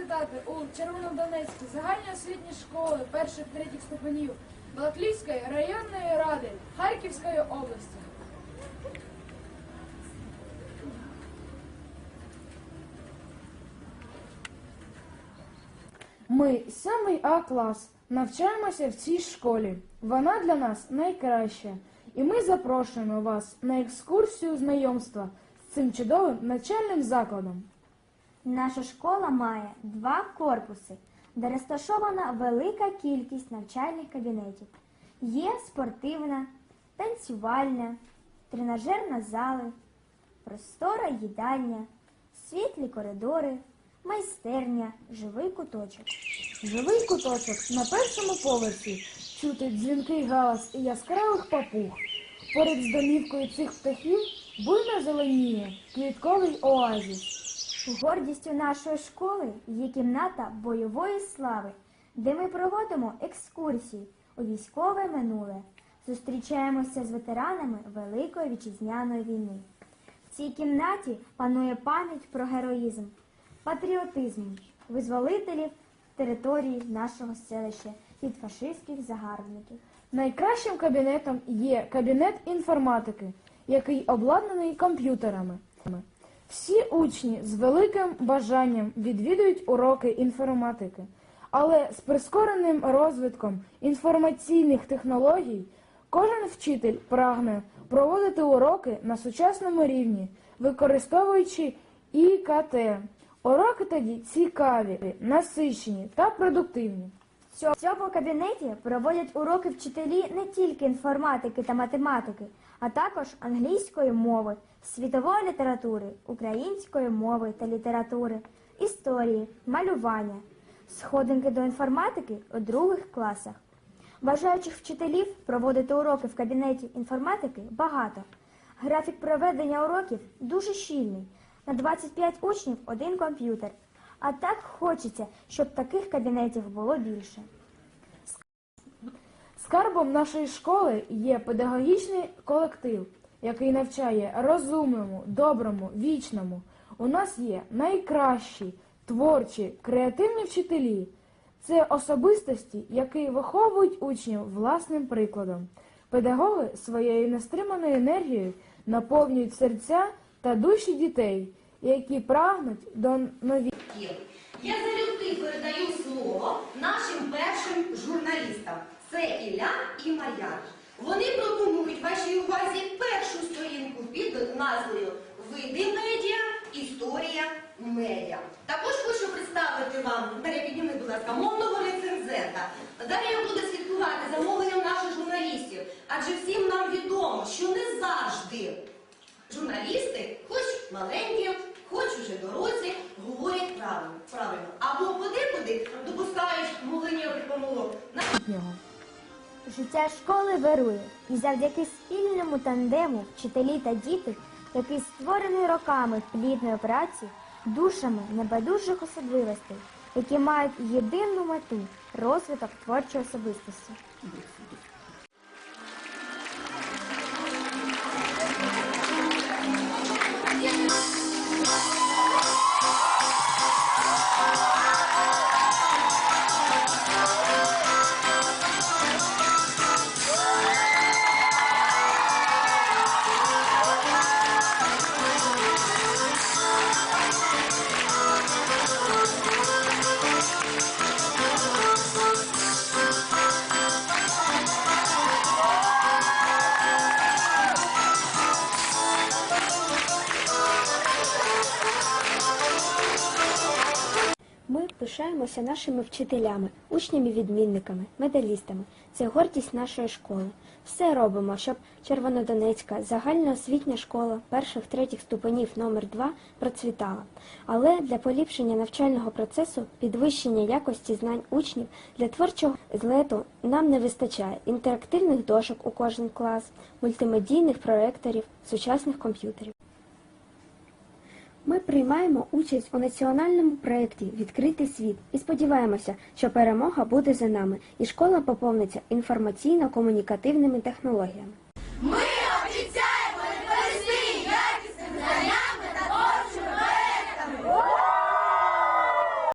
вітати у Червонодонецькій загальній освітній школи перших третіх ступенів Балаклійської районної ради Харківської області. Ми, 7 А клас, навчаємося в цій школі. Вона для нас найкраща. І ми запрошуємо вас на екскурсію знайомства з цим чудовим навчальним закладом. Наша школа має два корпуси, де розташована велика кількість навчальних кабінетів. Є спортивна, танцювальна, тренажерна зали, простора їдальня, світлі коридори, майстерня, живий куточок. Живий куточок на першому поверсі чути дзвінкий галас і яскравих папуг. Поряд з домівкою цих птахів буйно зеленіє квітковий оазіс. Гордістю нашої школи є кімната бойової слави, де ми проводимо екскурсії у військове минуле. Зустрічаємося з ветеранами Великої вітчизняної війни. В цій кімнаті панує пам'ять про героїзм, патріотизм, визволителів території нашого селища від фашистських загарбників. Найкращим кабінетом є кабінет інформатики, який обладнаний комп'ютерами. Всі учні з великим бажанням відвідують уроки інформатики, але з прискореним розвитком інформаційних технологій кожен вчитель прагне проводити уроки на сучасному рівні, використовуючи ІКТ. Уроки тоді цікаві, насичені та продуктивні. В цьому кабінеті проводять уроки вчителі не тільки інформатики та математики, а також англійської мови, світової літератури, української мови та літератури, історії, малювання, сходинки до інформатики у других класах. Бажаючих вчителів проводити уроки в кабінеті інформатики багато. Графік проведення уроків дуже щільний. На 25 учнів один комп'ютер. А так хочеться, щоб таких кабінетів було більше. Скарбом нашої школи є педагогічний колектив, який навчає розумному, доброму, вічному. У нас є найкращі, творчі, креативні вчителі. Це особистості, які виховують учнів власним прикладом. Педагоги своєю нестриманою енергією наповнюють серця та душі дітей, які прагнуть до нові. Є. Я залюбки передаю слово нашим першим журналістам. Це Ілля і Мар'яна. Вони пропонують вашій увазі першу сторінку під назвою Види медіа, історія медіа. Також хочу представити вам, Дар'я, підніми, будь ласка, мовного рецензента. Дар'я буде слідкувати за мовленням наших журналістів, адже всім нам відомо, що не завжди журналісти, хоч маленькі, хоч уже дорослі, говорять правильно, правильно. або подекуди допускають мовлення помилок. Життя школи вирує, і завдяки спільному тандему вчителі та діти, який створений роками плідної праці, душами небайдужих особливостей, які мають єдину мету розвиток творчої особистості. Пишаємося нашими вчителями, учнями-відмінниками, медалістами. Це гордість нашої школи. Все робимо, щоб Червонодонецька загальноосвітня школа перших третіх ступенів номер 2 процвітала. Але для поліпшення навчального процесу, підвищення якості знань учнів для творчого злету нам не вистачає інтерактивних дошок у кожен клас, мультимедійних проекторів, сучасних комп'ютерів. Ми приймаємо участь у національному проєкті Відкритий світ і сподіваємося, що перемога буде за нами, і школа поповниться інформаційно-комунікативними технологіями. Ми